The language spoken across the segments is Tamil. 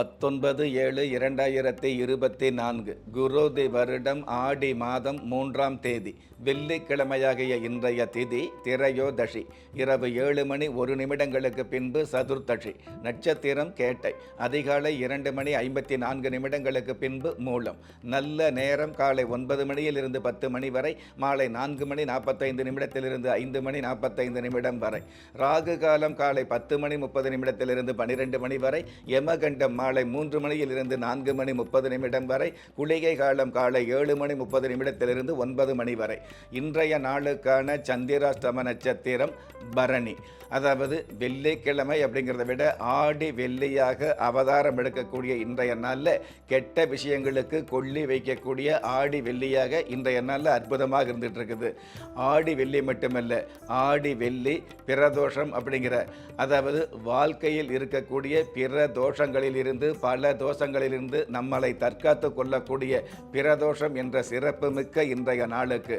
பத்தொன்பது ஏழு இரண்டாயிரத்தி இருபத்தி நான்கு குரோதி வருடம் ஆடி மாதம் மூன்றாம் தேதி. வெள்ளிக்கிழமையாகிய இன்றைய திதி திரையோதசி. இரவு ஏழு மணி ஒரு நிமிடங்களுக்கு பின்பு சதுர்த்தசி. நட்சத்திரம் கேட்டை. அதிகாலை இரண்டு மணி ஐம்பத்தி நான்கு நிமிடங்களுக்கு பின்பு மூலம். நல்ல நேரம் காலை ஒன்பது மணியிலிருந்து பத்து மணி வரை மாலை நான்கு மணி நாற்பத்தைந்து நிமிடத்திலிருந்து ஐந்து மணி நாற்பத்தைந்து நிமிடம் வரை. ராகு காலம் காலை பத்து மணி முப்பது நிமிடத்திலிருந்து பனிரெண்டு மணி வரை யமகண்டம் மாலை மூன்று மணியிலிருந்து நான்கு மணி முப்பது நிமிடம் வரை குளிகை காலம் காலை ஏழு மணி முப்பது நிமிடத்திலிருந்து ஒன்பது மணி வரை. இன்றைய நாளுக்கான சந்திராஷ்டம நட்சத்திரம் பரணி. அதாவது வெள்ளிக்கிழமை அப்படிங்கிறத விட ஆடி வெள்ளியாக அவதாரம் எடுக்கக்கூடிய இன்றைய நாளில் கெட்ட விஷயங்களுக்கு கொல்லி வைக்கக்கூடிய ஆடி வெள்ளியாக இன்றைய நாளில் அற்புதமாக இருந்துகிட்டு இருக்குது ஆடி வெள்ளி மட்டுமல்ல ஆடி வெள்ளி பிரதோஷம் அப்படிங்கிற அதாவது வாழ்க்கையில் இருக்கக்கூடிய பிற தோஷங்களில் இருந்து பல தோஷங்களிலிருந்து நம்மளை தற்காத்து கொள்ளக்கூடிய பிரதோஷம் என்ற சிறப்பு மிக்க இன்றைய நாளுக்கு.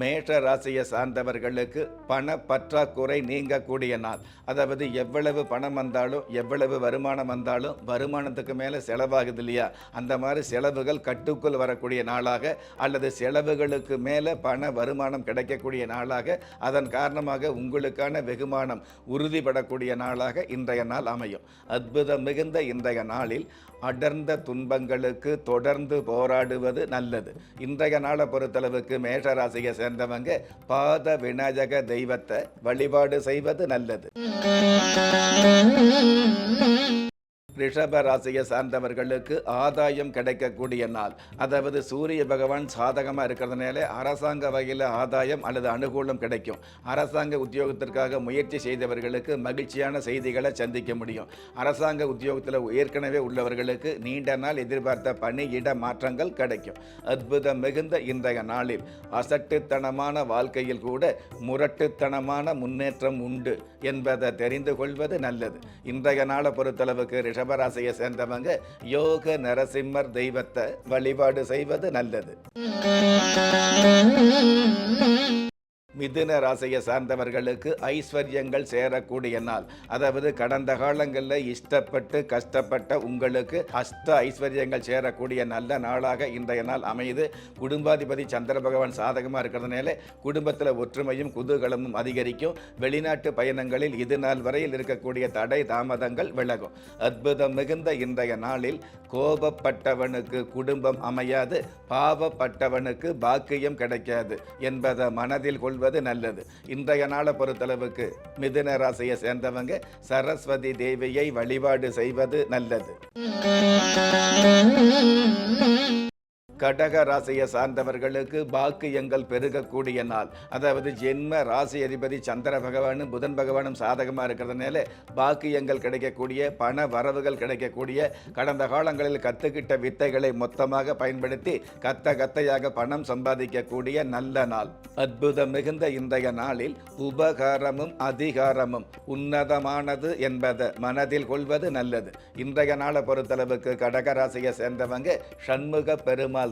மேஷ ராசியை சார்ந்தவர்களுக்கு பண பற்றாக்குறை நீங்கக்கூடிய நாள். அதாவது எவ்வளவு பணம் வந்தாலும் எவ்வளவு வருமானம் வந்தாலும் வருமானத்துக்கு மேலே செலவாகுது இல்லையா? அந்த மாதிரி செலவுகள் கட்டுக்குள் வரக்கூடிய நாளாக அல்லது செலவுகளுக்கு மேலே பண வருமானம் கிடைக்கக்கூடிய நாளாக அதன் காரணமாக உங்களுக்கான வெகுமானம் உறுதிப்படக்கூடிய நாளாக இன்றைய நாள் அமையும். அற்புதம் மிகுந்த இன்றைய நாளில் அடர்ந்த துன்பங்களுக்கு தொடர்ந்து போராடுவது நல்லது. இன்றைய நாளை பொறுத்தளவுக்கு மேஷராசியை சேர்ந்தவங்க பாத விநாயக தெய்வத்தை வழிபாடு செய்வது நல்லது. ரிஷப ராசியை சார்ந்தவர்களுக்கு ஆதாயம் கிடைக்கக்கூடிய நாள். அதாவது சூரிய பகவான் சாதகமாக இருக்கிறதுனால அரசாங்க வகையில் ஆதாயம் அல்லது அனுகூலம் கிடைக்கும். அரசாங்க உத்தியோகத்திற்காக முயற்சி செய்தவர்களுக்கு மகிழ்ச்சியான செய்திகளை சந்திக்க முடியும். அரசாங்க உத்தியோகத்தில் ஏற்கனவே உள்ளவர்களுக்கு நீண்ட நாள் எதிர்பார்த்த பணி இட மாற்றங்கள் கிடைக்கும். அற்புதம் மிகுந்த இன்றைய நாளில் அசட்டுத்தனமான வாழ்க்கையில் கூட முரட்டுத்தனமான முன்னேற்றம் உண்டு என்பதை தெரிந்து கொள்வது நல்லது. இன்றைய நாளை பொறுத்தளவுக்கு ரிஷபராசியை சேர்ந்தவங்க யோக நரசிம்மர் தெய்வத்தை வழிபாடு செய்வது நல்லது. மிதுன ராசியை சார்ந்தவர்களுக்கு ஐஸ்வர்யங்கள் சேரக்கூடிய நாள். அதாவது கடந்த காலங்களில் இஷ்டப்பட்டு கஷ்டப்பட்ட உங்களுக்கு அஷ்ட ஐஸ்வர்யங்கள் சேரக்கூடிய நல்ல நாளாக இன்றைய நாள் அமையுது. குடும்பாதிபதி சந்திர பகவான் சாதகமாக இருக்கிறதுனால குடும்பத்தில் ஒற்றுமையும் குதூகலமும் அதிகரிக்கும். வெளிநாட்டு பயணங்களில் இது நாள் வரையில் இருக்கக்கூடிய தடை தாமதங்கள் விலகும். அற்புதம் மிகுந்த இன்றைய நாளில் கோபப்பட்டவனுக்கு குடும்பம் அமையாது. பாவப்பட்டவனுக்கு பாக்கியம் கிடைக்காது என்பதை மனதில் கொள்வது நல்லது. இன்றைய நாளை பொறுத்தளவுக்கு மிதுன ராசியை சேர்ந்தவங்க சரஸ்வதி தேவியை வழிபாடு செய்வது நல்லது. கடக ராசியை சார்ந்தவர்களுக்கு பாக்கியங்கள் பெருகக்கூடிய நாள். அதாவது ஜென்ம ராசி அதிபதி சந்திர பகவானும் புதன் பகவானும் சாதகமாக இருக்கிறதுனால பாக்கியங்கள் கிடைக்கக்கூடிய பண வரவுகள் கிடைக்கக்கூடிய கடந்த காலங்களில் கற்றுக்கிட்ட வித்தைகளை மொத்தமாக பயன்படுத்தி கத்த கத்தையாக பணம் சம்பாதிக்கக்கூடிய நல்ல நாள். அற்புதம் மிகுந்த இன்றைய நாளில் உபகாரமும் அதிகாரமும் உன்னதமானது என்பதை மனதில் கொள்வது நல்லது. இன்றைய நாளை பொறுத்தளவுக்கு கடகராசியை சேர்ந்தவங்க சண்முக பெருமாள்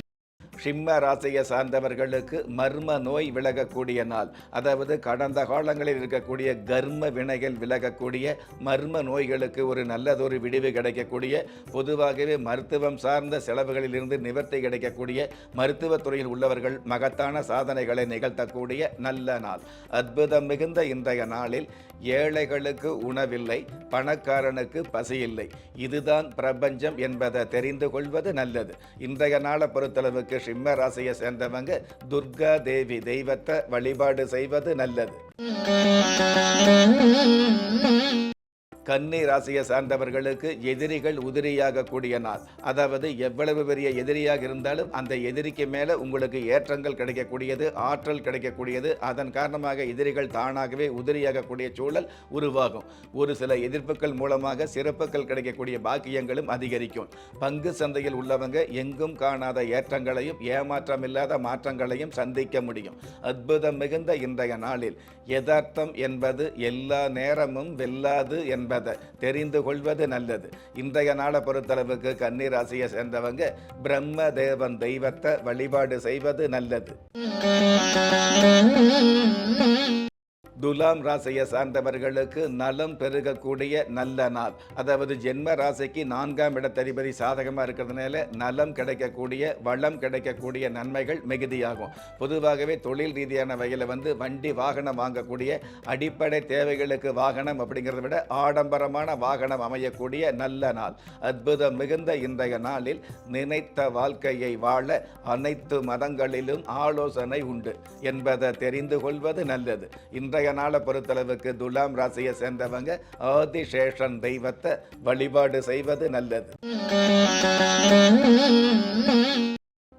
சிம்ம ராசியை சார்ந்தவர்களுக்கு மர்ம நோய் விலகக்கூடிய நாள். அதாவது கடந்த காலங்களில் இருக்கக்கூடிய கர்ம வினைகள் விலகக்கூடிய மர்ம நோய்களுக்கு ஒரு நல்லதொரு விடிவு கிடைக்கக்கூடிய பொதுவாகவே மருத்துவம் சார்ந்த செலவுகளில் இருந்து நிவர்த்தி கிடைக்கக்கூடிய மருத்துவத்துறையில் உள்ளவர்கள் மகத்தான சாதனைகளை நிகழ்த்தக்கூடிய நல்ல நாள். அற்புதம் மிகுந்த இன்றைய நாளில் ஏழைகளுக்கு உணவில்லை பணக்காரனுக்கு பசியில்லை. இதுதான் பிரபஞ்சம் என்பதை தெரிந்து கொள்வது நல்லது. இன்றைய நாளை பொறுத்தளவுக்கு சிம்ம ராசியை சேர்ந்தவங்க துர்கா தேவி தெய்வத்தை வழிபாடு செய்வது நல்லது. கன்னி ராசியை சார்ந்தவர்களுக்கு எதிரிகள் உதிரியாக கூடிய நாள். அதாவது எவ்வளவு பெரிய எதிரியாக இருந்தாலும் அந்த எதிரிக்கு மேலே உங்களுக்கு ஏற்றங்கள் கிடைக்கக்கூடியது ஆற்றல் கிடைக்கக்கூடியது. அதன் காரணமாக எதிரிகள் தானாகவே உதிரியாகக்கூடிய சூழல் உருவாகும். ஒரு சில எதிர்ப்புகள் மூலமாக சிறப்புகள் கிடைக்கக்கூடிய பாக்கியங்களும் அதிகரிக்கும். பங்கு சந்தையில் உள்ளவங்க எங்கும் காணாத ஏற்றங்களையும் ஏமாற்றம் இல்லாத மாற்றங்களையும் சந்திக்க முடியும். அற்புதம் மிகுந்த இன்றைய நாளில். யதார்த்தம் என்பது எல்லா நேரமும் வெல்லாது என்பதை தெரிந்து கொள்வது நல்லது. இன்றைய நாளை பொறுத்தளவுக்கு கன்னிராசியை சேர்ந்தவங்க பிரம்ம தேவன் தெய்வத்தை வழிபாடு செய்வது நல்லது. துலாம் ராசியை சார்ந்தவர்களுக்கு நலம் பெருகக்கூடிய நல்ல நாள். அதாவது ஜென்ம ராசிக்கு நான்காம் இடத்ததிபதி சாதகமாக இருக்கிறதுனால நலம் கிடைக்கக்கூடிய வளம் கிடைக்கக்கூடிய நன்மைகள் மிகுதியாகும். பொதுவாகவே தொழில் ரீதியான வகையில் வந்து வண்டி வாகனம் வாங்கக்கூடிய அடிப்படை தேவைகளுக்கு வாகனம் அப்படிங்கிறத விட ஆடம்பரமான வாகனம் அமையக்கூடிய நல்ல நாள். அற்புதம் மிகுந்த இன்றைய நாளில் நினைத்த வாழ்க்கையை வாழ அனைத்து மதங்களிலும் ஆலோசனை உண்டு. என்பதை தெரிந்து கொள்வது நல்லது. இன்றைய நாளை பொறுத்தளவுக்கு துலாம் ராசியை சேர்ந்தவங்க ஆதிசேஷன் தெய்வத்தை வழிபாடு செய்வது நல்லது.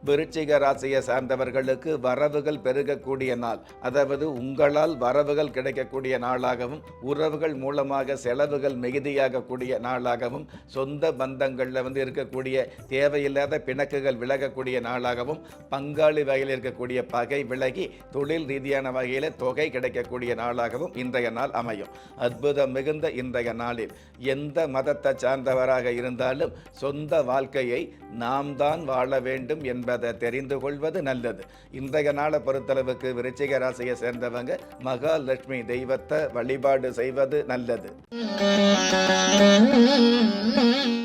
விருச்சிக ராசியை சார்ந்தவர்களுக்கு வரவுகள் பெருகக்கூடிய நாள். அதாவது உங்களால் வரவுகள் கிடைக்கக்கூடிய நாளாகவும் உறவுகள் மூலமாக செலவுகள் மிகுதியாகக்கூடிய நாளாகவும் சொந்த பந்தங்களில் வந்து இருக்கக்கூடிய தேவையில்லாத பிணக்குகள் விலகக்கூடிய நாளாகவும் பங்காளி வகையில் இருக்கக்கூடிய பகை விலகி தொழில் ரீதியான வகையில் தொகை கிடைக்கக்கூடிய நாளாகவும் இன்றைய நாள் அமையும். அற்புதம் மிகுந்த இன்றைய நாளில். எந்த மதத்தை சார்ந்தவராக இருந்தாலும் சொந்த வாழ்க்கையை நாம் தான் வாழ வேண்டும் என்பதை தெரிந்து கொள்வது நல்லது. இன்றைய நாளை பொறுத்தளவுக்கு விருச்சிக ராசியை சேர்ந்தவங்க மகாலட்சுமி தெய்வத்தை வழிபாடு செய்வது நல்லது. Mm-hmm.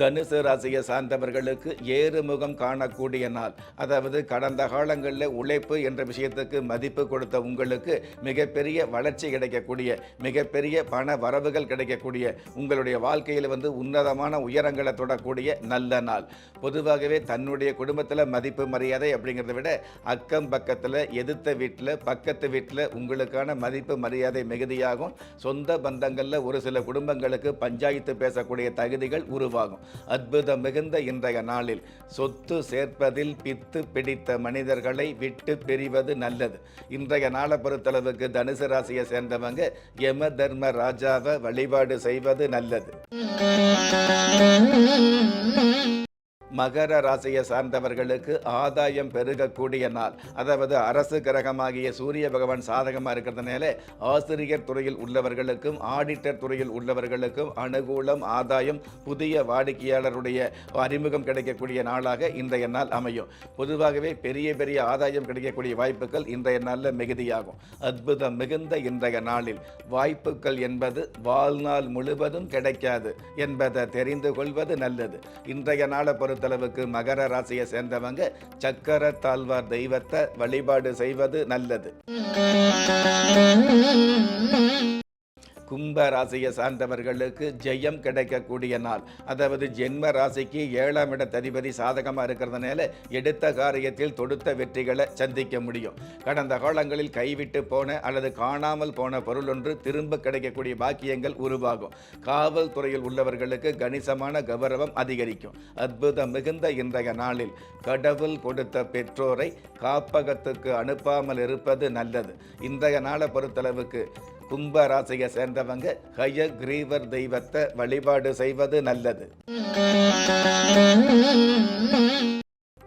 தனுசு ராசியை சார்ந்தவர்களுக்கு ஏறுமுகம் காணக்கூடிய நாள். அதாவது கடந்த காலங்களில் உழைப்பு என்ற விஷயத்துக்கு மதிப்பு கொடுத்த உங்களுக்கு மிகப்பெரிய வளர்ச்சி கிடைக்கக்கூடிய மிகப்பெரிய பண வரவுகள் கிடைக்கக்கூடிய உங்களுடைய வாழ்க்கையில் வந்து உன்னதமான உயரங்களை தொடக்கூடிய நல்ல நாள். பொதுவாகவே தன்னுடைய குடும்பத்தில் மதிப்பு மரியாதை அப்படிங்கிறத விட அக்கம் பக்கத்தில் எதிர்த்த வீட்டில் பக்கத்து வீட்டில் உங்களுக்கான மதிப்பு மரியாதை மிகுதியாகும். சொந்த பந்தங்களில் ஒரு சில குடும்பங்களுக்கு பஞ்சாயத்து பேசக்கூடிய தகுதிகள் உருவாகும். அற்புதம் மிகுந்த இன்றைய நாளில் சொத்து சேர்ப்பதில் பித்து பிடித்த மனிதர்களை விட்டு பிரிவது நல்லது. இன்றைய நாளை பொறுத்தளவுக்கு தனுசு ராசியை சேர்ந்தவங்க யம தர்ம ராஜாவை வழிபாடு செய்வது நல்லது. மகர ராசியை சார்ந்தவர்களுக்கு ஆதாயம் பெருகக்கூடிய நாள். அதாவது அரசு கிரகமாகிய சூரிய பகவான் சாதகமாக இருக்கிறதுனால ஆசிரியர் துறையில் உள்ளவர்களுக்கும் ஆடிட்டர் துறையில் உள்ளவர்களுக்கும் அனுகூலம் ஆதாயம் புதிய வாடிக்கையாளருடைய அறிமுகம் கிடைக்கக்கூடிய நாளாக இன்றைய நாள் அமையும். பொதுவாகவே பெரிய பெரிய ஆதாயம் கிடைக்கக்கூடிய வாய்ப்புகள் இன்றைய நாளில் மிகுதியாகும். அற்புதம் மிகுந்த இன்றைய நாளில் வாய்ப்புகள் என்பது வாழ்நாள் முழுவதும் கிடைக்காது என்பதை தெரிந்து கொள்வது நல்லது. இன்றைய நாளை பொறுத்தளவுக்கு மகர ராசியை சேர்ந்தவங்க சக்கர தாழ்வார் தெய்வத்தை வழிபாடு செய்வது நல்லது. கும்ப ராசியை சார்ந்தவர்களுக்கு ஜெயம் கிடைக்கக்கூடிய நாள். அதாவது ஜென்ம ராசிக்கு ஏழாம் இட சாதகமாக இருக்கிறதுனால எடுத்த காரியத்தில் தொடுத்த வெற்றிகளை சந்திக்க முடியும். கடந்த காலங்களில் கைவிட்டு போன அல்லது காணாமல் போன பொருள் ஒன்று திரும்ப கிடைக்கக்கூடிய பாக்கியங்கள் உருவாகும். காவல்துறையில் உள்ளவர்களுக்கு கணிசமான கௌரவம் அதிகரிக்கும். அற்புதம் மிகுந்த இன்றைய நாளில் கடவுள் கொடுத்த பெற்றோரை காப்பகத்துக்கு அனுப்பாமல் இருப்பது நல்லது. இன்றைய நாளை பொறுத்தளவுக்கு கும்ப ராசியை சேர்ந்தவங்க ஹய கிரீவர் தெய்வத்தை வழிபாடு செய்வது நல்லது.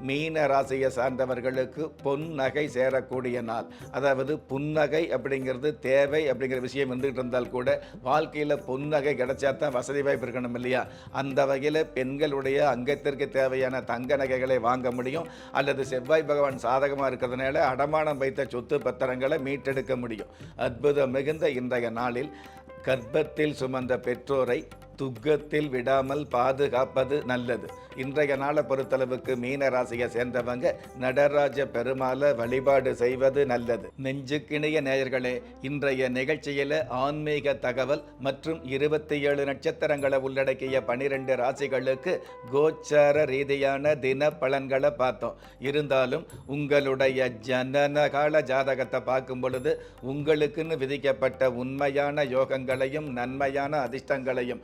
மீன ராசியை சார்ந்தவர்களுக்கு பொன் நகை சேரக்கூடிய நாள். அதாவது புன்னகை அப்படிங்கிறது தேவை அப்படிங்கிற விஷயம் வந்துகிட்டு இருந்தால் கூட வாழ்க்கையில் புன்னகை கிடைச்சா தான் வசதி வாய்ப்பு இருக்கணும் இல்லையா? அந்த வகையில் பெண்களுடைய அங்கத்திற்கு தேவையான தங்க நகைகளை வாங்க முடியும். அல்லது செவ்வாய் பகவான் சாதகமாக இருக்கிறதுனால அடமானம் வைத்த சொத்து பத்திரங்களை மீட்டெடுக்க முடியும். அற்புதம் மிகுந்த இன்றைய நாளில் கர்ப்பத்தில் சுமந்த பெற்றோரை துக்கத்தில் விடாமல் பாதுகாப்பது நல்லது. இன்றைய நாளை பொறுத்தளவுக்கு மீன ராசியை சேர்ந்தவங்க நடராஜ பெருமாளை வழிபாடு செய்வது நல்லது. நெஞ்சுக்கிணைய நேயர்களே இன்றைய நிகழ்ச்சியில் ஆன்மீக தகவல் மற்றும் இருபத்தி ஏழு நட்சத்திரங்களை உள்ளடக்கிய பனிரெண்டு ராசிகளுக்கு கோச்சார ரீதியான தின பலன்களை பார்த்தோம். இருந்தாலும் உங்களுடைய ஜனனகால ஜாதகத்தை பார்க்கும் பொழுது உங்களுக்குன்னு விதிக்கப்பட்ட உண்மையான யோகங்களையும் நன்மையான அதிர்ஷ்டங்களையும்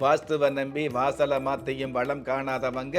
வாஸ்துவை நம்பி வாசலை மாத்தியும் வளம் காணாதவங்க